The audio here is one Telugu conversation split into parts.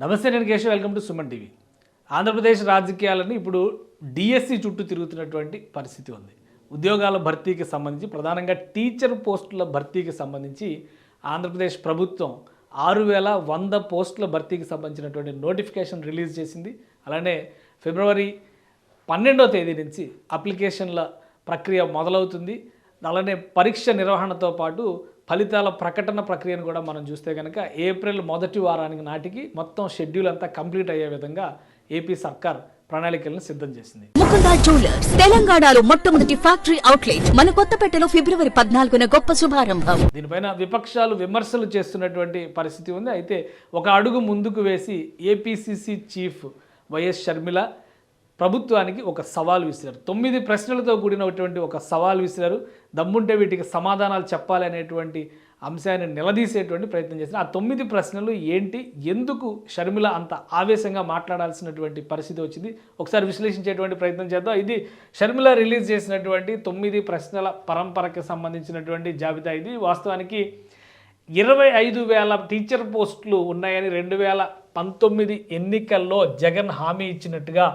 నమస్తే నేను Keshav. Welcome to Suman TV. Andhra Pradesh రాజకీయాలను ఇప్పుడు డిఎస్సి చుట్టూ తిరుగుతున్నటువంటి పరిస్థితి ఉంది. ఉద్యోగాల భర్తీకి సంబంధించి ప్రధానంగా టీచర్ పోస్టుల భర్తీకి సంబంధించి ఆంధ్రప్రదేశ్ ప్రభుత్వం ఆరు వేల వంద పోస్టుల భర్తీకి సంబంధించినటువంటి నోటిఫికేషన్ రిలీజ్ చేసింది. అలానే ఫిబ్రవరి పన్నెండవ తేదీ నుంచి అప్లికేషన్ల ప్రక్రియ మొదలవుతుంది. అలానే పరీక్ష నిర్వహణతో పాటు ఫలితాల ప్రకటన ప్రక్రియను కూడా మనం చూస్తే కనుక ఏప్రిల్ మొదటి వారానికి నాటికి మొత్తం షెడ్యూల్ అంతా కంప్లీట్ అయ్యే విధంగా ఏపీ సర్కార్ ప్రణాళికలను సిద్ధం చేసింది. ముకుంద జ్యువెలర్స్ తెలంగాణలో మొట్టమొదటి ఫ్యాక్టరీ అవుట్లెట్ మన కొత్తపేటలో ఫిబ్రవరి పద్నాలుగున గొప్ప శుభారంభం. దీనిపైన విపక్షాలు విమర్శలు చేస్తున్నటువంటి పరిస్థితి ఉంది. అయితే ఒక అడుగు ముందుకు వేసి ఏపీసీసీ చీఫ్ వైఎస్ షర్మిల ప్రభుత్వానికి ఒక సవాల్ విసిరారు. తొమ్మిది ప్రశ్నలతో కూడినటువంటి ఒక సవాల్ విసిరారు. దమ్ముంటే వీటికి సమాధానాలు చెప్పాలి అనేటువంటి అంశాన్ని నిలదీసేటువంటి ప్రయత్నం చేసిన ఆ తొమ్మిది ప్రశ్నలు ఏంటి? ఎందుకు షర్మిల అంత ఆవేశంగా మాట్లాడాల్సినటువంటి పరిస్థితి వచ్చింది? ఒకసారి విశ్లేషించేటువంటి ప్రయత్నం చేద్దాం. ఇది షర్మిల రిలీజ్ చేసినటువంటి తొమ్మిది ప్రశ్నల పరంపరకి సంబంధించినటువంటి జాబితా ఇది. వాస్తవానికి ఇరవై ఐదు వేల టీచర్ పోస్టులు ఉన్నాయని రెండు వేల పంతొమ్మిది ఎన్నికల్లో జగన్ హామీ ఇచ్చినట్టుగా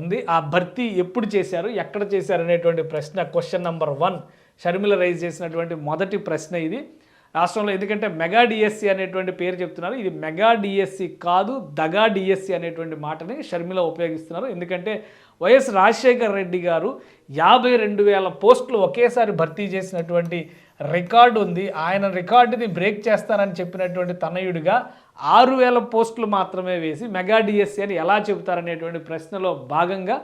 ఉంది. ఆ భర్తీ ఎప్పుడు చేశారు ఎక్కడ చేశారు అనేటువంటి ప్రశ్న question number one Sharmila raise చేసినటువంటి మొదటి ప్రశ్న ఇది. రాష్ట్రంలో ఎందుకంటే మెగా డిఎస్సి అనేటువంటి పేరు చెప్తున్నారు. ఇది మెగా డిఎస్సి కాదు దగా డిఎస్సి అనేటువంటి మాటని షర్మిల ఉపయోగిస్తున్నారు. ఎందుకంటే వైఎస్ రాజశేఖర్ రెడ్డి గారు యాభై రెండు వేల పోస్టులు ఒకేసారి భర్తీ చేసినటువంటి రికార్డు ఉంది. ఆయన రికార్డుని బ్రేక్ చేస్తానని చెప్పినటువంటి తనయుడిగా ఆరు వేల పోస్టులు మాత్రమే వేసి మెగా డిఎస్సి అని ఎలా చెబుతారనేటువంటి ప్రశ్నలో భాగంగా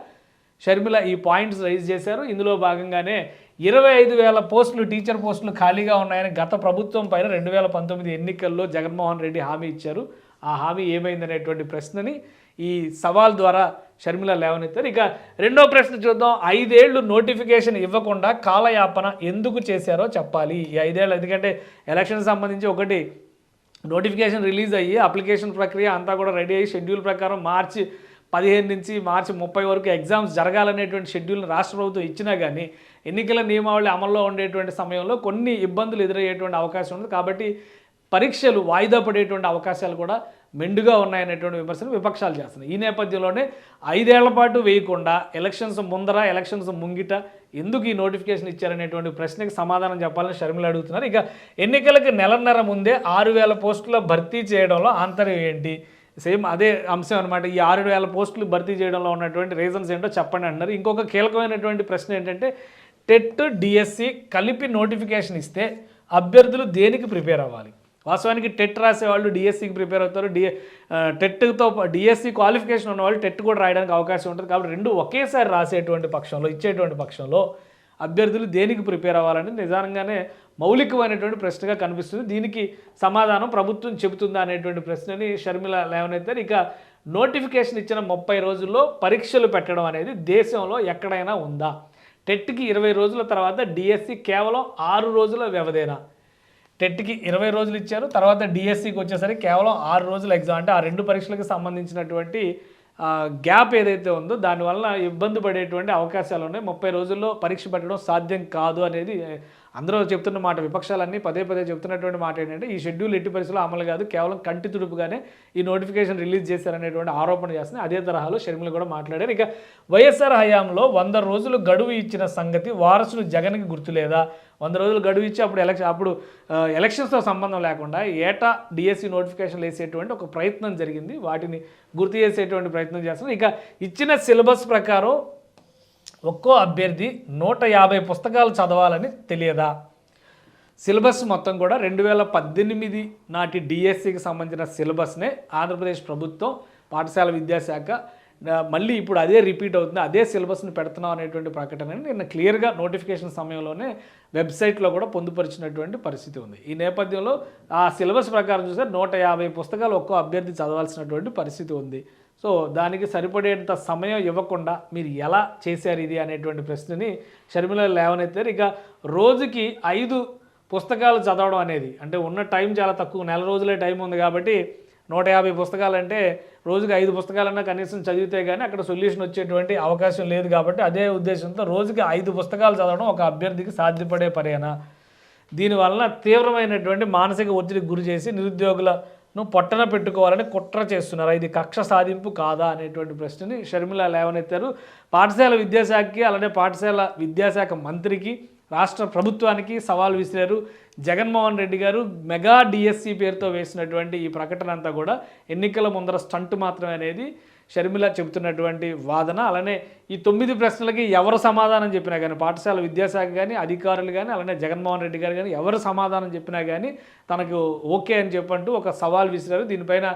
షర్మిల ఈ పాయింట్స్ రైజ్ చేశారు. ఇందులో భాగంగానే ఇరవై ఐదు వేల పోస్టులు టీచర్ పోస్టులు ఖాళీగా ఉన్నాయని గత ప్రభుత్వం పైన రెండు వేల పంతొమ్మిది ఎన్నికల్లో జగన్మోహన్ రెడ్డి హామీ ఇచ్చారు. ఆ హామీ ఏమైందనేటువంటి ప్రశ్నని ఈ సవాల్ ద్వారా షర్మిల లేవనెత్తారు. ఇక రెండో ప్రశ్న చూద్దాం. ఐదేళ్ళు నోటిఫికేషన్ ఇవ్వకుండా కాలయాపన ఎందుకు చేశారో చెప్పాలి. ఈ ఐదేళ్ళు ఎందుకంటే ఎలక్షన్ సంబంధించి ఒకటి నోటిఫికేషన్ రిలీజ్ అయ్యి అప్లికేషన్ ప్రక్రియ అంతా కూడా రెడీ అయ్యి షెడ్యూల్ ప్రకారం మార్చి పదిహేను నుంచి మార్చి ముప్పై వరకు ఎగ్జామ్స్ జరగాలనేటువంటి షెడ్యూల్ని రాష్ట్ర ప్రభుత్వం ఇచ్చినా కానీ ఎన్నికల నియమావళి అమల్లో ఉండేటువంటి సమయంలో కొన్ని ఇబ్బందులు ఎదురయ్యేటువంటి అవకాశం ఉంది కాబట్టి పరీక్షలు వాయిదా పడేటువంటి అవకాశాలు కూడా మెండుగా ఉన్నాయనేటువంటి విమర్శలు విపక్షాలు చేస్తున్నాయి. ఈ నేపథ్యంలోనే ఐదేళ్ళ పాటు వేయకుండా ఎలక్షన్స్ ముందర ఎలక్షన్స్ ముంగిట ఎందుకు ఈ నోటిఫికేషన్ ఇచ్చారనేటువంటి ప్రశ్నకి సమాధానం చెప్పాలని షర్మిల అడుగుతున్నారు. ఇక ఎన్నికలకు నెలన్నర ముందే ఆరు వేల పోస్టుల భర్తీ చేయడంలో ఆంతర్యం ఏంటి? సేమ్ అదే అంశం అనమాట ఈ ఆరు వేల పోస్టులు భర్తీ చేయడంలో ఉన్నటువంటి రీజన్స్ ఏంటో చెప్పండి అంటున్నారు ఇంకొక కీలకమైనటువంటి ప్రశ్న ఏంటంటే టెట్ డిఎస్సి కలిపి నోటిఫికేషన్ ఇస్తే అభ్యర్థులు దేనికి ప్రిపేర్ అవ్వాలి? వాస్తవానికి టెట్ రాసేవాళ్ళు డిఎస్సికి ప్రిపేర్ అవుతారు. డి టెట్తో డిఎస్సి క్వాలిఫికేషన్ ఉన్నవాళ్ళు టెట్ కూడా రాయడానికి అవకాశం ఉంటుంది. కాబట్టి రెండు ఒకేసారి రాసేటువంటి పక్షంలో ఇచ్చేటువంటి పక్షంలో అభ్యర్థులు దేనికి ప్రిపేర్ అవ్వాలని నిజంగానే మౌలికమైనటువంటి ప్రశ్నగా కనిపిస్తుంది. దీనికి సమాధానం ప్రభుత్వం చెబుతుందా అనేటువంటి ప్రశ్నని షర్మిల లేవనెత్తారు. ఇక నోటిఫికేషన్ ఇచ్చిన ముప్పై రోజుల్లో పరీక్షలు పెట్టడం అనేది దేశంలో ఎక్కడైనా ఉందా? టెట్కి ఇరవై రోజుల తర్వాత డిఎస్సి కేవలం ఆరు రోజుల వ్యవధేనా? టెట్కి ఇరవై రోజులు ఇచ్చారు. తర్వాత డిఎస్సికి వచ్చేసరికి కేవలం ఆరు రోజుల ఎగ్జామ్. అంటే ఆ రెండు పరీక్షలకు సంబంధించినటువంటి గ్యాప్ ఏదైతే ఉందో దానివల్ల ఇబ్బంది పడేటువంటి అవకాశాలు ఉన్నాయి. ముప్పై రోజుల్లో పరీక్ష పెట్టడం సాధ్యం కాదు అనేది అందరూ చెప్తున్న మాట విపక్షాలన్నీ పదే పదే చెప్తున్నటువంటి మాట ఏంటంటే ఈ షెడ్యూల్ ఎట్టి పరిస్థితుల్లో అమలు కాదు కేవలం కంటి తుడుపుగానే ఈ నోటిఫికేషన్ రిలీజ్ చేశారనేటువంటి ఆరోపణ చేస్తున్నాయి అదే తరహాలో షర్మిల కూడా మాట్లాడారు. ఇక వైఎస్ఆర్ హయాంలో వంద రోజులు గడువు ఇచ్చిన సంగతి వారసుడు జగన్కి గుర్తులేదా? వంద రోజులు గడువు ఇచ్చి అప్పుడు ఎలక్షన్ అప్పుడు ఎలక్షన్స్తో సంబంధం లేకుండా ఏటా డిఎస్సి నోటిఫికేషన్ వేసేటువంటి ఒక ప్రయత్నం జరిగింది. వాటిని గుర్తు చేసేటువంటి ప్రయత్నం చేస్తున్నారు ఇక ఇచ్చిన సిలబస్ ప్రకారం ఒక్కో అభ్యర్థి నూట యాభై పుస్తకాలు చదవాలని తెలియదా? సిలబస్ మొత్తం కూడా రెండు వేల పద్దెనిమిది నాటి డిఎస్సికి సంబంధించిన సిలబస్నే ఆంధ్రప్రదేశ్ ప్రభుత్వం పాఠశాల విద్యాశాఖ మళ్ళీ ఇప్పుడు అదే రిపీట్ అవుతుంది అదే సిలబస్ని పెడుతున్నాం అనేటువంటి ప్రకటనని నిన్న క్లియర్గా నోటిఫికేషన్ సమయంలోనే వెబ్సైట్లో కూడా పొందుపరిచినటువంటి పరిస్థితి ఉంది. ఈ నేపథ్యంలో ఆ సిలబస్ ప్రకారం చూస్తే నూట యాభై పుస్తకాలు ఒక్కో అభ్యర్థి చదవాల్సినటువంటి పరిస్థితి ఉంది. సో దానికి సరిపడేంత సమయం ఇవ్వకుండా మీరు ఎలా చేశారు ఇది అనేటువంటి ప్రశ్నని షర్మిల లేవనెత్తారు. ఇక రోజుకి ఐదు పుస్తకాలు చదవడం అనేది అంటే ఉన్న టైం చాలా తక్కువ నెల రోజులే టైం ఉంది కాబట్టి నూట యాభై పుస్తకాలంటే రోజుకి ఐదు పుస్తకాలన్నా కనీసం చదివితే కానీ అక్కడ సొల్యూషన్ వచ్చేటువంటి అవకాశం లేదు కాబట్టి అదే ఉద్దేశంతో రోజుకి ఐదు పుస్తకాలు చదవడం ఒక అభ్యర్థికి సాధ్యపడే పనేనా? దీనివల్ల తీవ్రమైనటువంటి మానసిక ఒత్తిడికి గురి చేసి నిరుద్యోగులను పొట్టన పెట్టుకోవాలని కుట్ర చేస్తున్నారు. ఇది కక్ష సాధింపు కాదా అనేటువంటి ప్రశ్నని షర్మిల లేవనెత్తారు. పాఠశాల విద్యాశాఖకి అలానే పాఠశాల విద్యాశాఖ మంత్రికి రాష్ట్ర ప్రభుత్వానికి సవాల్ విసిరారు. జగన్మోహన్ రెడ్డి గారు మెగా డిఎస్సి పేరుతో వేసినటువంటి ఈ ప్రకటన అంతా కూడా ఎన్నికల ముందర స్టంట్ మాత్రమే అనేది షర్మిల చెబుతున్నటువంటి వాదన. అలానే ఈ తొమ్మిది ప్రశ్నలకి ఎవరు సమాధానం చెప్పినా కానీ పాఠశాల విద్యాశాఖ కానీ అధికారులు కానీ అలానే జగన్మోహన్ రెడ్డి గారు కానీ ఎవరు సమాధానం చెప్పినా కానీ తనకు ఓకే అని చెప్పంటూ ఒక సవాల్ విసిరారు. దీనిపైన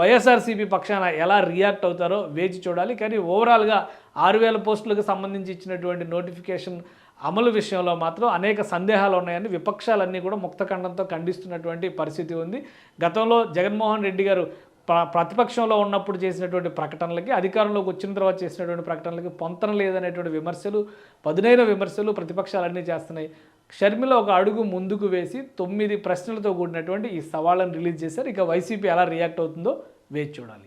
వైఎస్ఆర్సీపీ పక్షాన ఎలా రియాక్ట్ అవుతారో వేచి చూడాలి. కానీ ఓవరాల్గా ఆరు వేల పోస్టులకు సంబంధించి ఇచ్చినటువంటి నోటిఫికేషన్ అమలు విషయంలో మాత్రం అనేక సందేహాలు ఉన్నాయని విపక్షాలన్నీ కూడా ముక్తఖండంతో ఖండిస్తున్నటువంటి పరిస్థితి ఉంది. గతంలో జగన్మోహన్ రెడ్డి గారు ప్రతిపక్షంలో ఉన్నప్పుడు చేసినటువంటి ప్రకటనలకి అధికారంలోకి వచ్చిన తర్వాత చేసినటువంటి ప్రకటనలకి పొంతన లేదనేటువంటి విమర్శలు పదునైన విమర్శలు ప్రతిపక్షాలన్నీ చేస్తున్నాయి. షర్మిల ఒక అడుగు ముందుకు వేసి తొమ్మిది ప్రశ్నలతో కూడినటువంటి ఈ సవాళ్ళను రిలీజ్ చేశారు. ఇక వైసీపీ ఎలా రియాక్ట్ అవుతుందో వేచి చూడాలి.